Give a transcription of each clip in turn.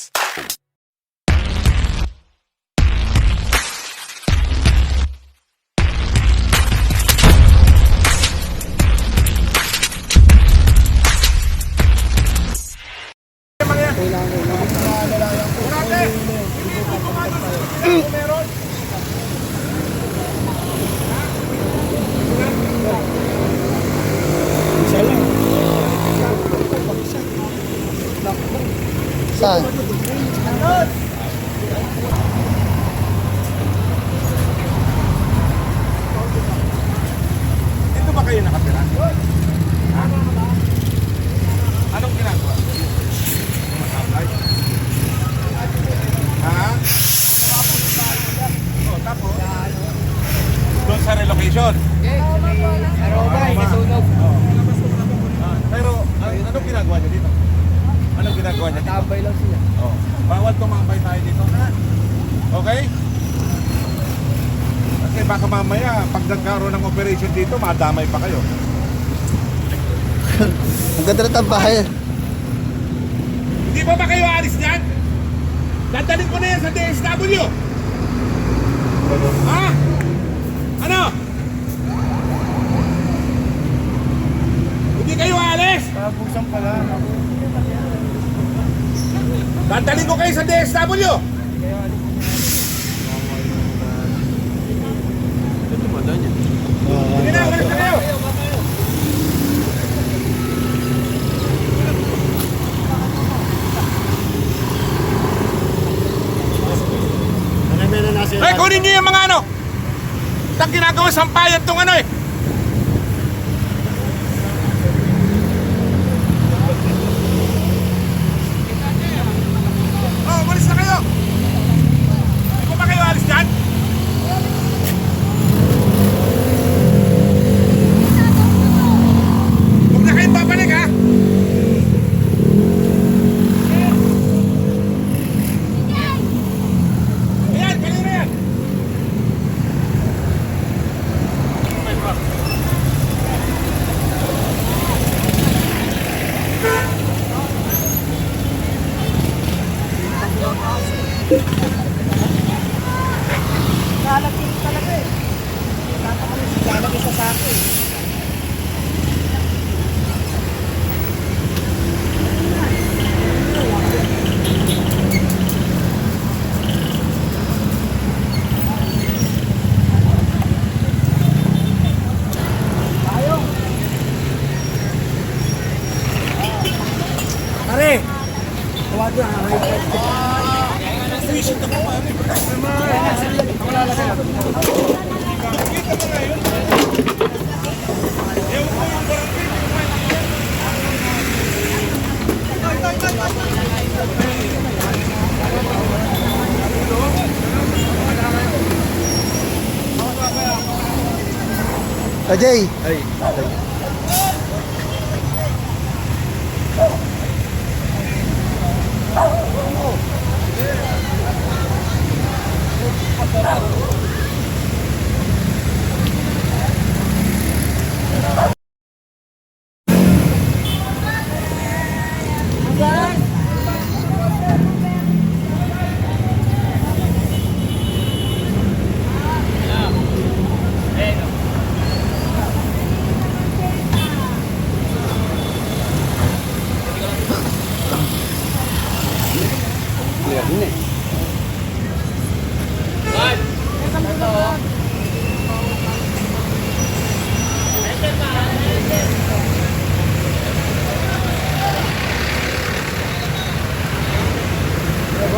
Reels. Saan? Dito ba kayo nakatira? Ha? Anong ginagawa? Masablay? Ha? Oh, tapos? Ah, Pero, an- anong ginagawa niyo dito? Anong ginagawa niyo dito? Tambay lang sila. Oh. Bawal tumambay tayo dito. Okay? Kasi baka mamaya, pag nagkaroon ng operation dito, madamay pa kayo. Ang ganda ng tambahan. Hindi pa ba kayo alis dyan? Dadalhin ko na yan sa DSW. Ha? Ano? Hindi kayo alis? Kabusan pala. Dadalhin ko kayo sa DSW. Sige na, umalis na kayo. Ay, kunin niyo yung mga ano. Itang ginagawa sampayan tong ano eh. Oh, umalis na kayo. Hindi pa ba kayo alis dyan? Huwag na kayong babalik ha. Ayan, kanina yan. Lalagay talaga eh. Lalagay sa sako eh. Pare! Tawag na. Ajay. Ay.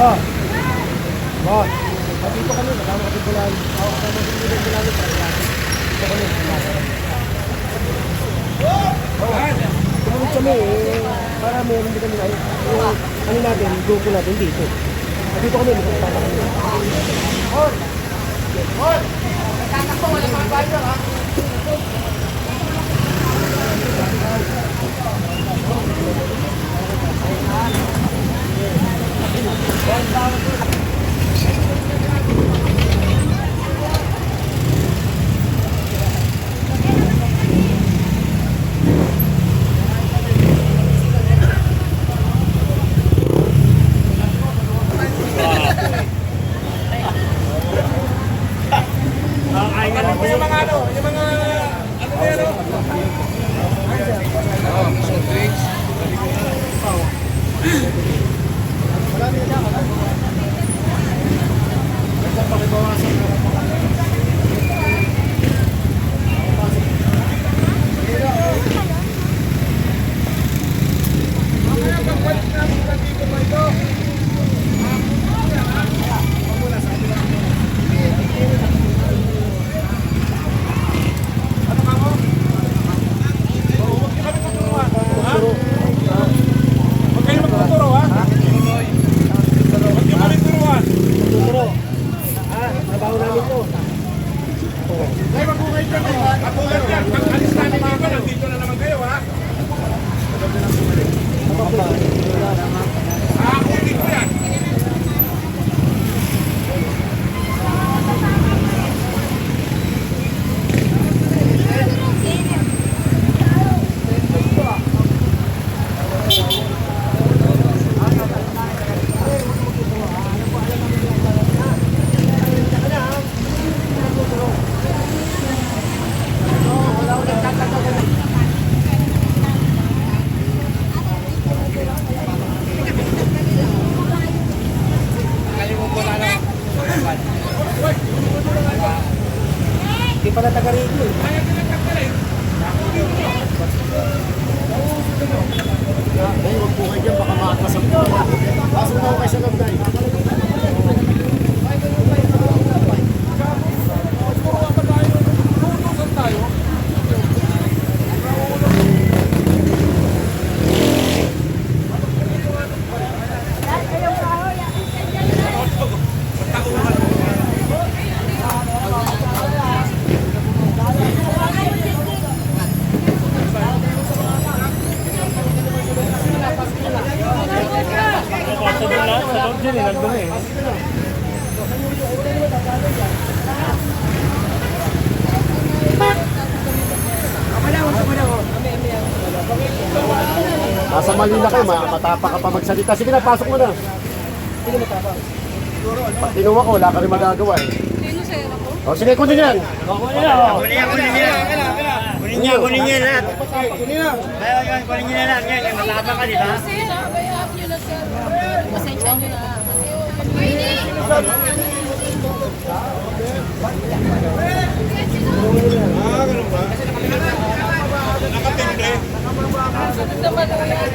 Boss. Boss. Dito kami, kasama kami ko lang. Ako kasama kami ko lang. Dito kami, dito kami. Tumulog kami eh, para meron din kami ay, yung ano natin, grupo natin dito. At dito kami, magkasama kami. Hon! Hon! Tatakbo, wala mga driver ha? Ay, huwag po kayo dyan, baka makakasap po na. Pasok na kayo sa loob na Manila kayo, ma- matapa ka pa magsalita. Sige na, pasok mo na. Sino matapang? Pag tinuwa ko, wala ka rin magagawa eh. Sino sa'yo ako? O sige, kunin yan. Kunin niya, kunin niya. Kunin niya, kunin niya lahat. Kaya yan, kunin niya lahat. Yan, kaya matapang ka, di ba? Kasi bayaan nyo na sir. Pasensya nyo na. Kasi Ah, ganun ba? Nakatimbre. sunod naman o yan.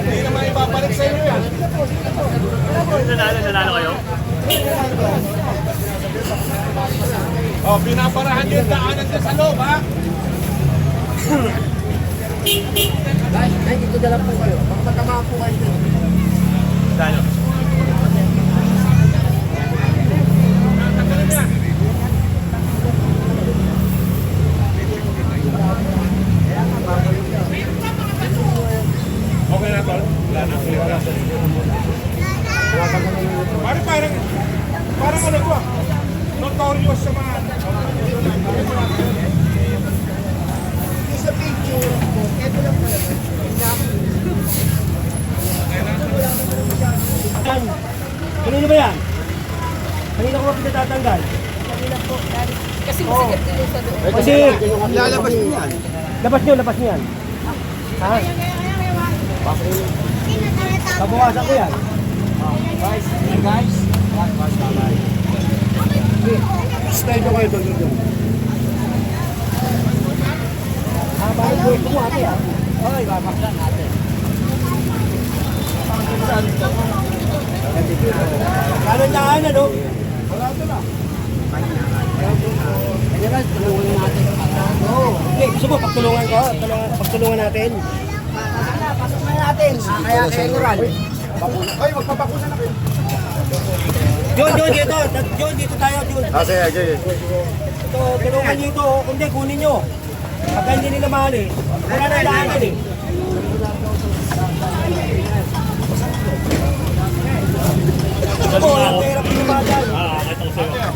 Hindi naman ibabalik sa inyo yan. Nanalo, nanalo kayo? Oh, pinaparahan niyo yung daanan sa loob, ha? Ay, dito na lang po kayo. Baka matamaan po kayo. Nanalo. Tanggalin mo yan. Okay na, tol? Wala na. Wala na. Parang parang parang ano to ah. Notorious sa mga Sa picture, ito lang pala. Yan. Kanino ba yan? Kanino ko ba pinatatanggal? Kasi masikip din yung sa doon. Kasi, lalabas niyo yan. labas nyo, labas nyo yan. Ha? Babawasan ko yan. Stay ko kayo doon doon. Ah, bakit po ito mo ate ah? Ay, babaklan ate. Kano daan ano? Wala ito na. Kaya guys, tulungan natin. Oo. Okay, gusto mo pagtulungan ko? Tulungan, pagtulungan natin. Pasok na, pasok na natin. Kaya kayo Nural. Ay, magpapakuna na kayo. John, John, dito. John, dito tayo, John. Ah, sige, sige. Ito, tulungan niyo ito. Kung hindi, kunin niyo. Pagka hindi nila mahal eh. Wala na daanan eh. Ako, ang pera pa naman dyan. Ah, ito ko sa'yo.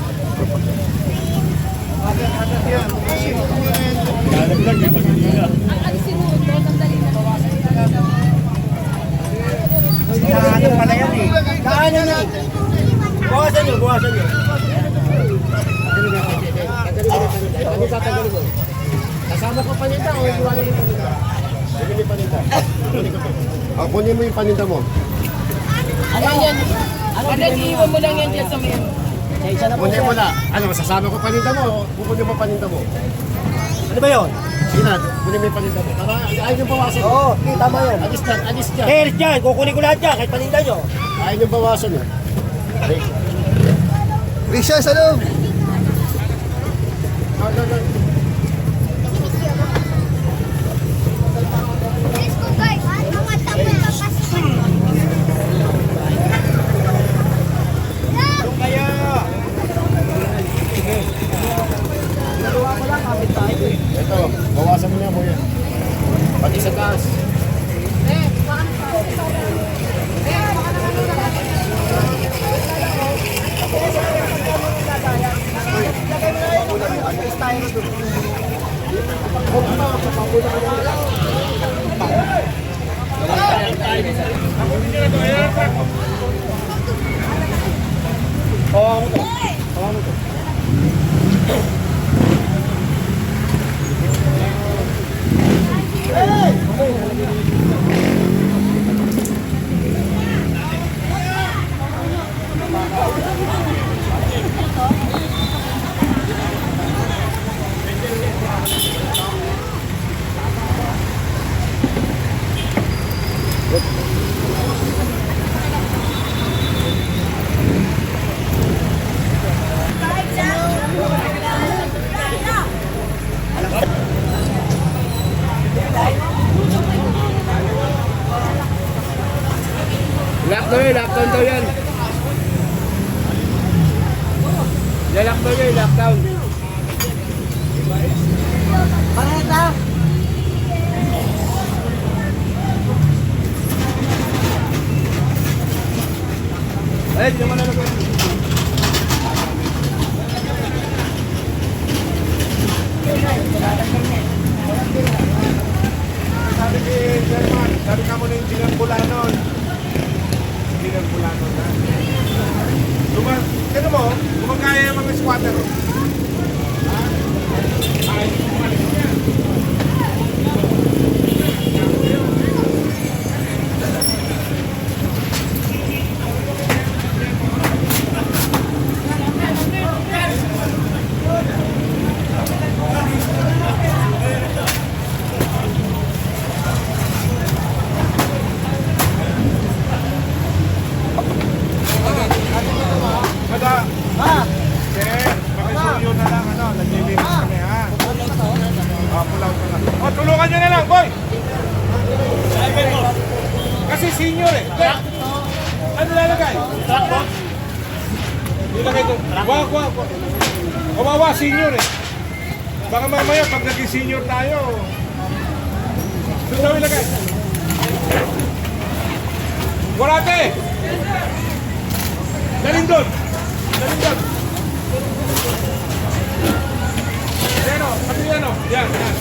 Lalaglag eh, pag hindi na. Ang alisin mo, ito, sandali na. Pala yan eh. Daanan na. nyo, buwasan nyo. Ano tatanggalin mo? Kasama ko paninda o iwanan mo yung paninda? Bibili paninda. Kunin ko to. Ah, kunin mo yung paninda mo. Ano yan? Ano iiwan mo lang yan dyan sa main. Kunin mo na. Ano, sasama ko paninda mo kukunin mo paninda mo? Ano ba yun? Na, kunin mo yung paninda mo. Tara, ayaw yung bawasan. Oo, oh, tama yan. Alis dyan, alis dyan. Eh, dyan, kukunin ko lahat yan, kahit paninda nyo. Ayaw yung bawasan eh. Okay. Risha, sa loob. Ah, ah, ah. Let's go guys. Mga tapos na kasi. Ito, bawasan mo na mo yan. Pati sa gas. Lock daw yan, lockdown daw yan. Lalak daw yan, lockdown. Eh, di naman nalagay. Sabi ni Sherman, sabi ka mo na yung Ginang Bulanon. Kawawa senior eh. Baka mamaya pag naging senior tayo. Doon daw ilagay. Gorate! Dalin doon! Dalin doon! Yan o, yan. Yan, yan.